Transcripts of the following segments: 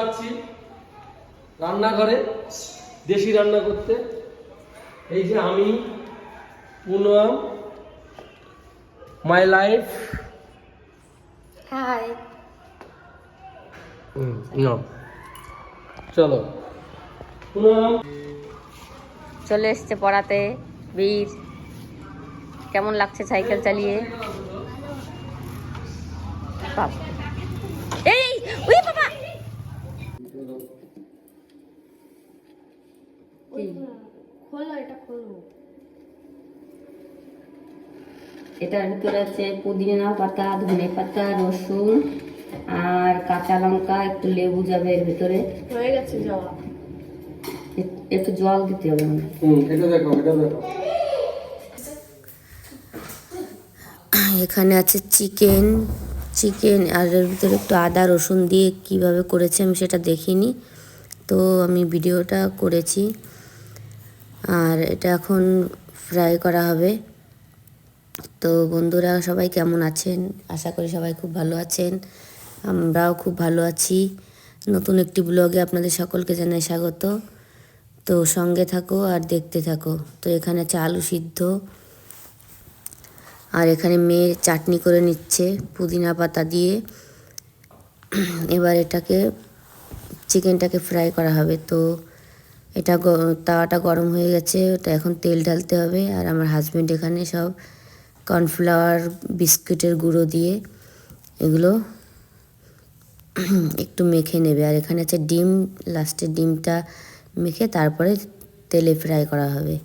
যাচ্ছি রান্নাঘরে দেশি রান্না করতে। এই যে আমি পুনম মাই লাইফ। হাই। চলো। পুনম। চলে এসছে পড়াতে বীর। কেমন লাগছে সাইকেল চালিয়ে? বাপ এই ওই বাবা এটার ভিতরে আছে পুদিনা পাতা ধনে পাতা রসুন আর কাঁচা লঙ্কা একটু লেবু যাবে এর ভিতরে। হয়ে গেছে এ- একটু জল দিতে হবে। হুম এটা দেখো এটা দেখো। এখানে আছে চিকেন চিকেন আর এর ভিতরে একটু আদা রসুন দিয়ে কীভাবে করেছে আমি সেটা দেখিনি। তো আমি ভিডিওটা করেছি। আর এটা এখন ফ্রাই করা হবে। তো বন্ধুরা, সবাই কেমন আছেন? আশা করি সবাই খুব ভালো আছেন। আমরাও খুব ভালো আছি। নতুন একটি ব্লগে আপনাদের সকলকে জানাই স্বাগত। তো সঙ্গে থাকো আর দেখতে থাকো। তো এখানে আলু সিদ্ধ। আর এখানে মেয়ে চাটনি করে নিচ্ছে পুদিনা পাতা দিয়ে। এবার এটাকে চিকেনটাকে ফ্রাই করা হবে। তো এটা তাওয়াটা গরম হয়ে গেছে, ওটা এখন তেল ঢালতে হবে, আর আমার হাজব্যান্ড এখানে সব কর্নফ্লাওয়ার বিস্কুটের গুঁড়ো দিয়ে এগুলো একটু মেখে নেবে, আর এখানে আছে ডিম লাস্টে ডিমটা মেখে তারপরে তেলে ফ্রাই করা হবে।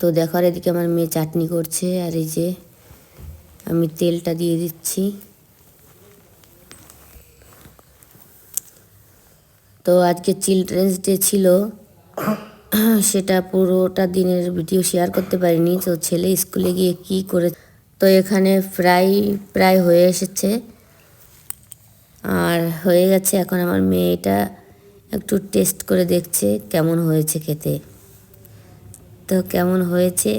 তো দেখো আর এদিকে আমার মেয়ে চাটনি করছে, আর এই যে আমি তেলটা দিয়ে দিচ্ছি। তো আজকে চিলড্রেন্স ডে ছিল। সেটা পুরোটা দিনের ভিডিও শেয়ার করতে পারিনি। তো ছেলে স্কুলে গিয়ে কি করে তো এখানে ফ্রাই প্রায় হয়ে এসেছে। আর হয়ে গেছে এখন আমার মেয়েটা একটু টেস্ট করে দেখছে কেমন হয়েছে খেতে। তো কেমন হয়েছে?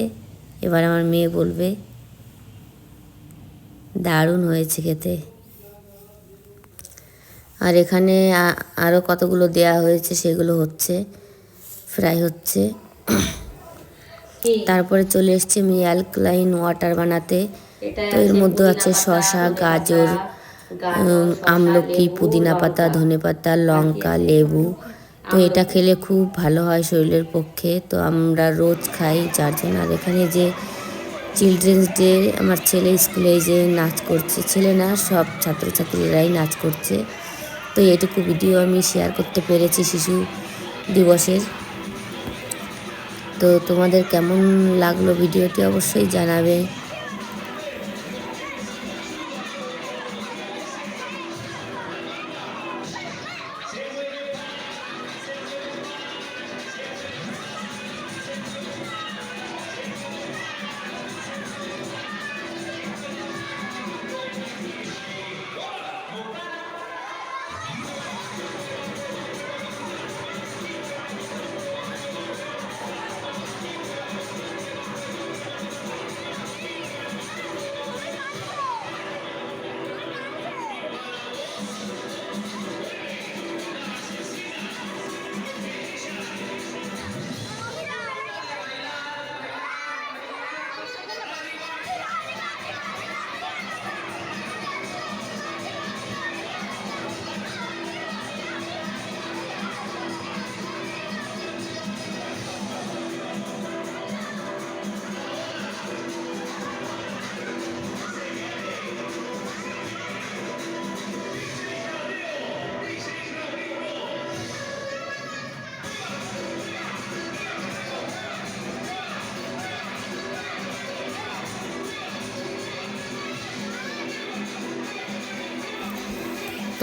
এবার আমার মেয়ে বলবে, দারুণ হয়েছে খেতে। আর এখানে আরও কতগুলো দেয়া হয়েছে সেগুলো হচ্ছে ফ্রাই হচ্ছে। তারপরে চলে এসছে আমি অ্যালক্লাইন ওয়াটার বানাতে। তো এর মধ্যে আছে শসা গাজর আমলকি পুদিনা পাতা ধনে পাতা লঙ্কা লেবু। তো এটা খেলে খুব ভালো হয় শরীরের পক্ষে। তো আমরা রোজ খাই চারজন আর এখানে যে চিলড্রেন্স ডে আমার ছেলে স্কুলে যে নাচ করছে। ছেলে না সব ছাত্রছাত্রীরাই নাচ করছে। তো এইটুকু ভিডিও আমি শেয়ার করতে পেরেছি শিশু দিবসের। তো তোমাদের কেমন লাগল ভিডিওটি অবশ্যই জানাবে।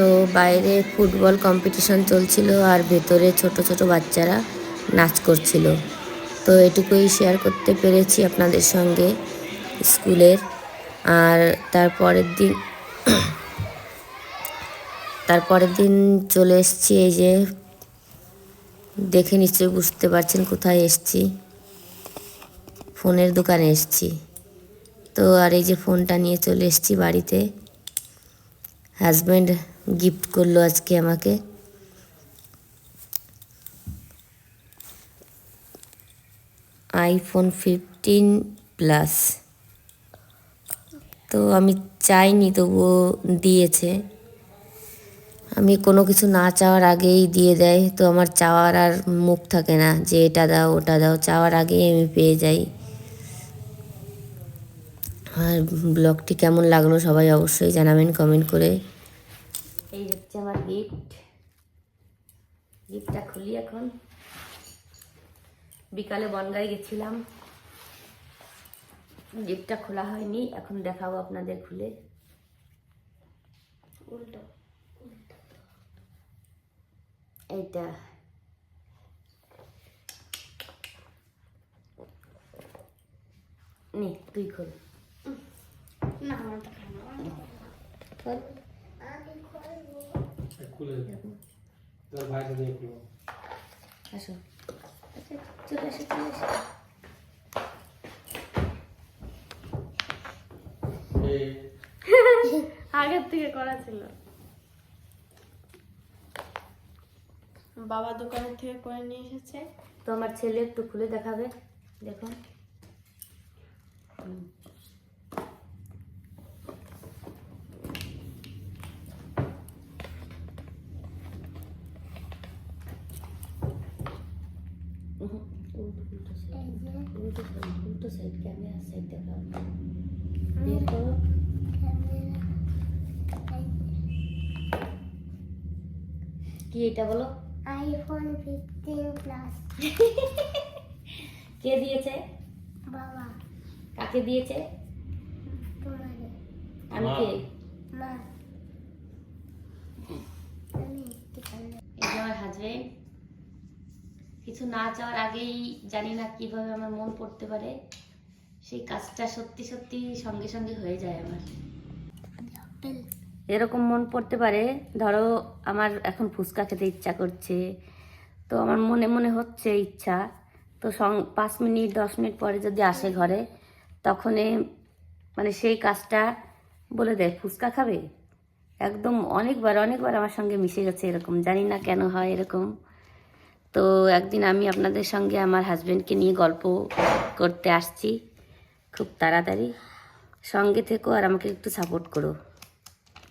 তো বাইরে ফুটবল কম্পিটিশন চলছিল আর ভেতরে ছোট ছোট বাচ্চারা নাচ করছিল। তো এটুকুই শেয়ার করতে পেরেছি আপনাদের সঙ্গে স্কুলের। আর তারপরের দিন তারপরের দিন চলে এসেছি এই যে, দেখে নিশ্চয়ই বুঝতে পারছেন কোথায় এসছি। ফোনের দোকানে এসেছি। তো আর এই যে ফোনটা নিয়ে চলে এসেছি বাড়িতে। হাজব্যান্ড গিফট করল আজকে আমাকে। আইফোন ফিফটিন প্লাস তো আমি চাইনি, তবুও দিয়েছে। আমি কোনো কিছু না চাওয়ার আগেই দিয়ে দেয়, তো আমার চাওয়ার আর মুখ থাকে না যে এটা দাও, ওটা দাও, চাওয়ার আগেই আমি পেয়ে যাই। আর ব্লগটি কেমন লাগল সবাই অবশ্যই জানাবেন কমেন্ট করে। এই হচ্ছে আমার গিফট গিফটটা খুলি এখন। বিকালে বনগাই গেছিলাম। গিফটটা খোলা হয়নি এখন দেখাবো আপনাদের খুলে। উল্টো এইটা। নে তুই খোল। না আমার তো খোল। খুলে দে। তোর ভাইকে দিয়ে খুলো। আসো। আচ্ছা, চলে আসো চলে আসো আগের থেকে করা ছিল। বাবা দোকানের থেকে করে নিয়ে এসেছে। তো আমার ছেলে একটু খুলে দেখাবে। দেখুন। উল্টো সাইড উল্টো সাইড উল্টো সাইড ক্যামেরা সাইড দেখাও বের কি এটা বলো আইফোন ফিফটিন প্লাস কে দিয়েছে বাবা কাকে দিয়েছে তোমাকে আমি কে আমার হাজবেন্ড কিছু না চাওয়ার আগেই জানি না কীভাবে আমার মন পড়তে পারে। সেই কাজটা সত্যি সত্যি সঙ্গে সঙ্গে হয়ে যায় আমার। এরকম মন পড়তে পারে, ধরো আমার এখন ফুচকা খেতে ইচ্ছা করছে, তো আমার মনে মনে হচ্ছে ইচ্ছা, তো সং, পাঁচ মিনিট, দশ মিনিট পরে যদি আসে ঘরে তখনই মানে সেই কাজটা বলে দেয় ফুচকা খাবে? একদম অনেকবার অনেকবার আমার সঙ্গে মিশে গেছে এরকম, জানি না কেন হয় এরকম। তো একদিন আমি আপনাদের সঙ্গে আমার হাজব্যান্ডকে নিয়ে গল্প করতে আসছি। খুব তাড়াতাড়ি। সঙ্গে থেকো আর আমাকে একটু সাপোর্ট করো।